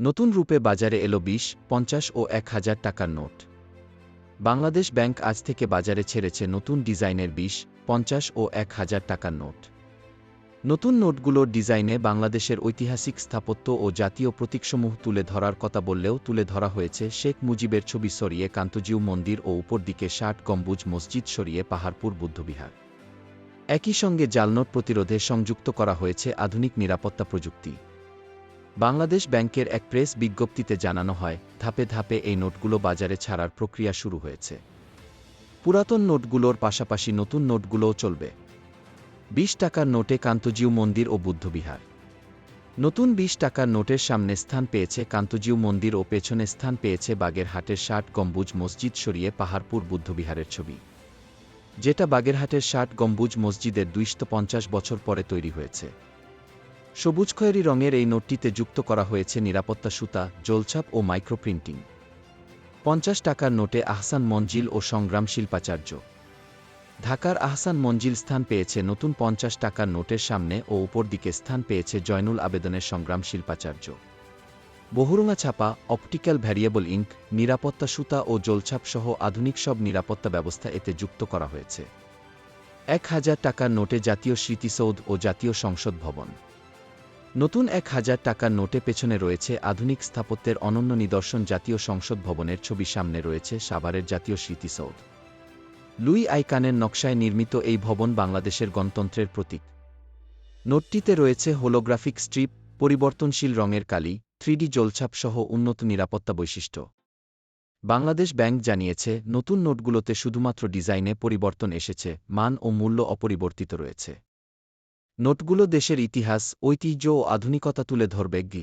নতুন রূপে বাজারে এলো বিশ, পঞ্চাশ ও এক হাজার টাকার নোট। বাংলাদেশ ব্যাংক আজ থেকে বাজারে ছেড়েছে নতুন ডিজাইনের বিশ, পঞ্চাশ ও এক হাজার টাকার নোট। নতুন নোটগুলোর ডিজাইনে বাংলাদেশের ঐতিহাসিক স্থাপত্য ও জাতীয় প্রতীকসমূহ তুলে ধরার কথা বললেও তুলে ধরা হয়েছে শেখ মুজিবের ছবি সরিয়ে কান্তজিউ মন্দির ও উপর দিকে ষাট গম্বুজ মসজিদ সরিয়ে পাহাড়পুর বুদ্ধবিহার। একই সঙ্গে জালনোট প্রতিরোধে সংযুক্ত করা হয়েছে আধুনিক নিরাপত্তা প্রযুক্তি। বাংলাদেশ ব্যাংকের এক প্রেস বিজ্ঞপ্তিতে জানানো হয়, ধাপে ধাপে এই নোটগুলো বাজারে ছাড়ার প্রক্রিয়া শুরু হয়েছে। পুরাতন নোটগুলোর পাশাপাশি নতুন নোটগুলোও চলবে। বিশ টাকার নোটে কান্তজিউ মন্দির ও বুদ্ধবিহার। নতুন বিশ টাকার নোটের সামনে স্থান পেয়েছে কান্তজিউ মন্দির ও পেছনে স্থান পেয়েছে বাগেরহাটের ষাট গম্বুজ মসজিদ সরিয়ে পাহাড়পুর বুদ্ধবিহারের ছবি। যেটা বাগেরহাটের ষাট গম্বুজ মসজিদের দুইশত বছর পরে তৈরি হয়েছে। সবুজ খয়েরি রঙের এই নোটটিতে যুক্ত করা হয়েছে নিরাপত্তা সুতা, জলছাপ ও মাইক্রোপ্রিন্টিং। পঞ্চাশ টাকার নোটে আহসান মঞ্জিল ও সংগ্রাম শিল্পাচার্য। ঢাকার আহসান মঞ্জিল স্থান পেয়েছে নতুন পঞ্চাশ টাকার নোটের সামনে ও উপর দিকে স্থান পেয়েছে জয়নুল আবেদনের সংগ্রাম শিল্পাচার্য। বহুরুঙা ছাপা, অপটিক্যাল ভ্যারিয়েবল ইঙ্ক, নিরাপত্তা সুতা ও জলছাপ সহ আধুনিক সব নিরাপত্তা ব্যবস্থা এতে যুক্ত করা হয়েছে। এক হাজার টাকার নোটে জাতীয় স্মৃতিসৌধ ও জাতীয় সংসদ ভবন। নতুন এক হাজার টাকার নোটে পেছনে রয়েছে আধুনিক স্থাপত্যের অনন্য নিদর্শন জাতীয় সংসদ ভবনের ছবি। সামনে রয়েছে সাভারের জাতীয় স্মৃতিসৌধ। লুই আইকানের নকশায় নির্মিত এই ভবন বাংলাদেশের গণতন্ত্রের প্রতীক। নোটটিতে রয়েছে হোলোগ্রাফিক স্ট্রিপ, পরিবর্তনশীল রঙের কালি, থ্রিডি জলছাপ সহ উন্নত নিরাপত্তা বৈশিষ্ট্য। বাংলাদেশ ব্যাংক জানিয়েছে, নতুন নোটগুলোতে শুধুমাত্র ডিজাইনে পরিবর্তন এসেছে, মান ও মূল্য অপরিবর্তিত রয়েছে। নোটগুলো দেশের ইতিহাস ঐতিহ্য ও আধুনিকতা তুলে ধরবে গি।